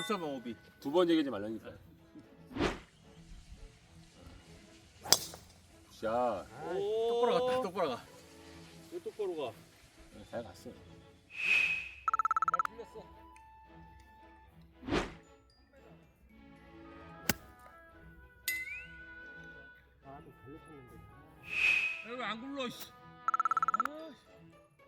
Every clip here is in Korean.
불사방 오비. 두 번 얘기하지 말라니까. 샷. 똑바로 갔다. 똑바로 가. 왜 똑바로 가? 잘 갔어. 말 풀렸어. 아또 발로 쳤는데. 여기 안 굴러. 씨. 아, 씨.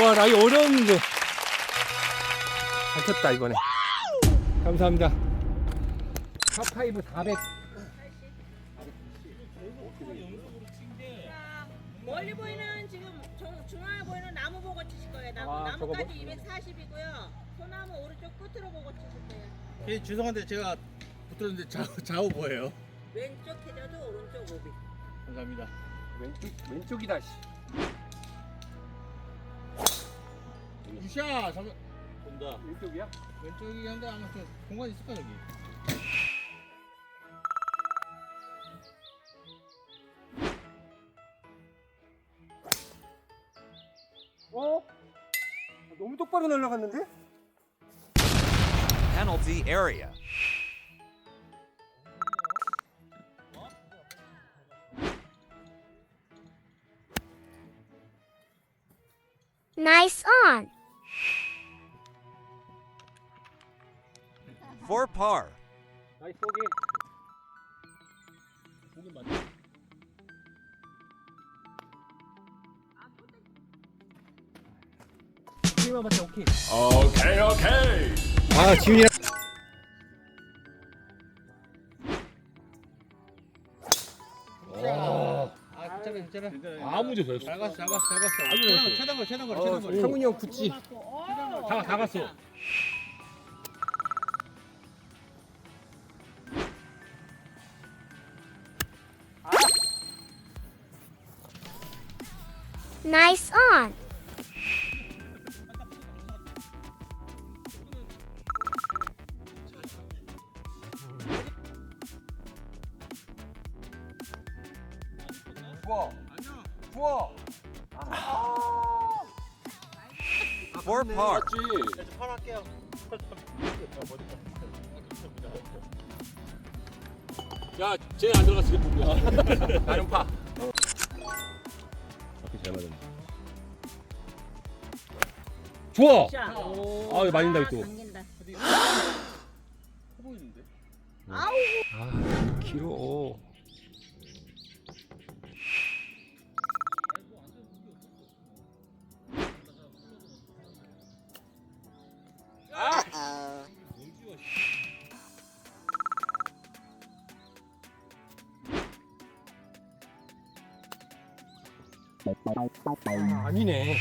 와, 나 이거 어려웠는데. 잘 쳤다, 이번에. 감사합니다. 파5 400. 멀리 보이는 지금 중- 중앙에 보이는 나무 보고 치실 거예요. 나무 아, 저거 나무까지 240이고요. 소나무 오른쪽 끝으로 보고 치실 거예요. 예, 죄송한데 제가 붙들었는데 좌우, 좌우 뭐예요? 왼쪽 해저드 오른쪽 오비. 감사합니다. 왼쪽, 왼쪽이다, 씨. 유샤 잠깐 본다. 왼쪽이야? 왼쪽이 한데 아마 좀 공간 있을 거야 여기. 어? 너무 똑바로 날아갔는데? Penalty area. Nice on. For par. 나이스 보기. 보긴 맞네. 게임만 봤자 오케이. 오케이 오케이. 아, 지훈이랑. 괜찮아. 아무 문제 없어. 잘 갔어 잘 갔어 잘 갔어. 잘했어. 최단 거 최단 거 어, 최단 거. 상훈이 형 굳지. 다, 다 갔어. Nice on. 좋아. 좋아. For par. 맞지. 저 팔할게요. 야, 쟤 안 들어갔을 때 보고야. 나는 파. 잘 맞았네. 좋아. 자. 아, 말린다, 또. 당긴다. 커 보이는데? 아, 길어. 아, 아니네.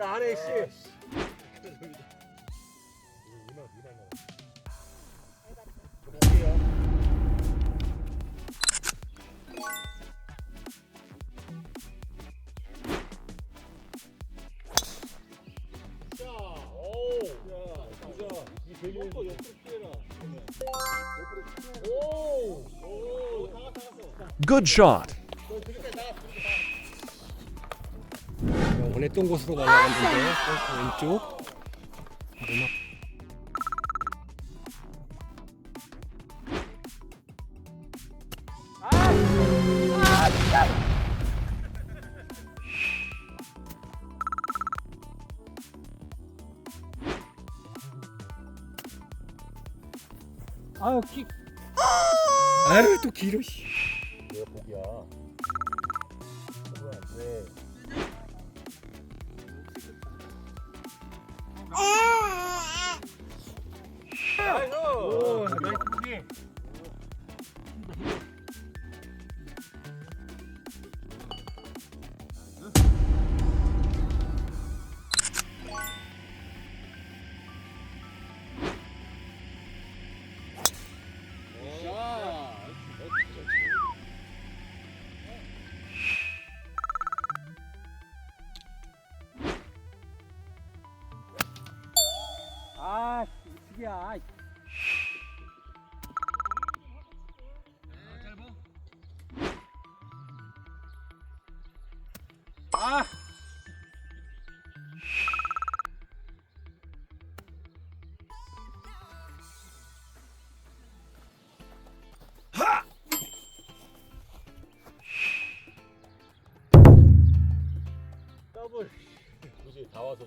야 안에 씨. Good shot. 원했던 곳으로 날아갔는데 왼쪽. 아유 키. 아유 또 길어 씨. 왜 복이 이야. 아! 더블 굳이 다 와서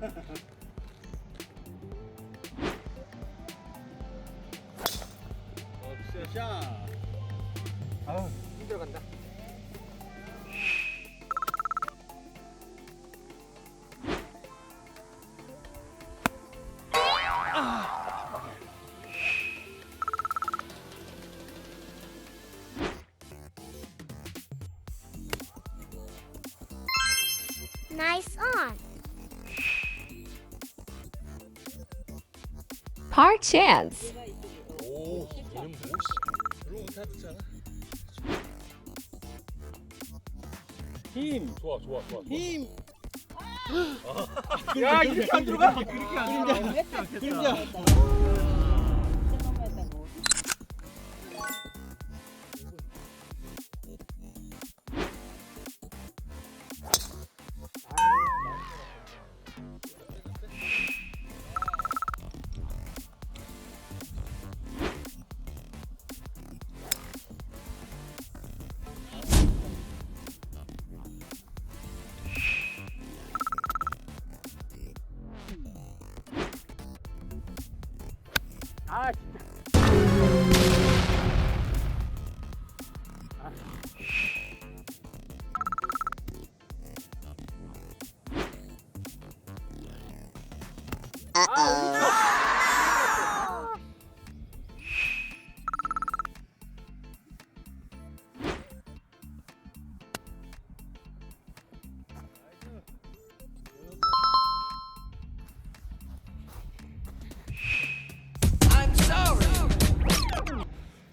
오케이. 아우 힘들어간다. Nice Par chance. 힘. 좋아, 좋아, 좋아. 힘. 야 이렇게 안 들어가? 그림자. 그림자.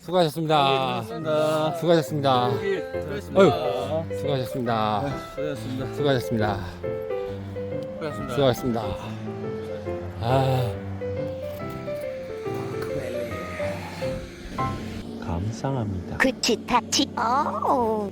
수고하셨습니다. 수고하셨습니다. 어휴, 수고하셨습니다. 수고하셨습니다. 수고하셨습니다. 수고하셨습니다. 수고하셨습니다. 아. 그치 타치. 오.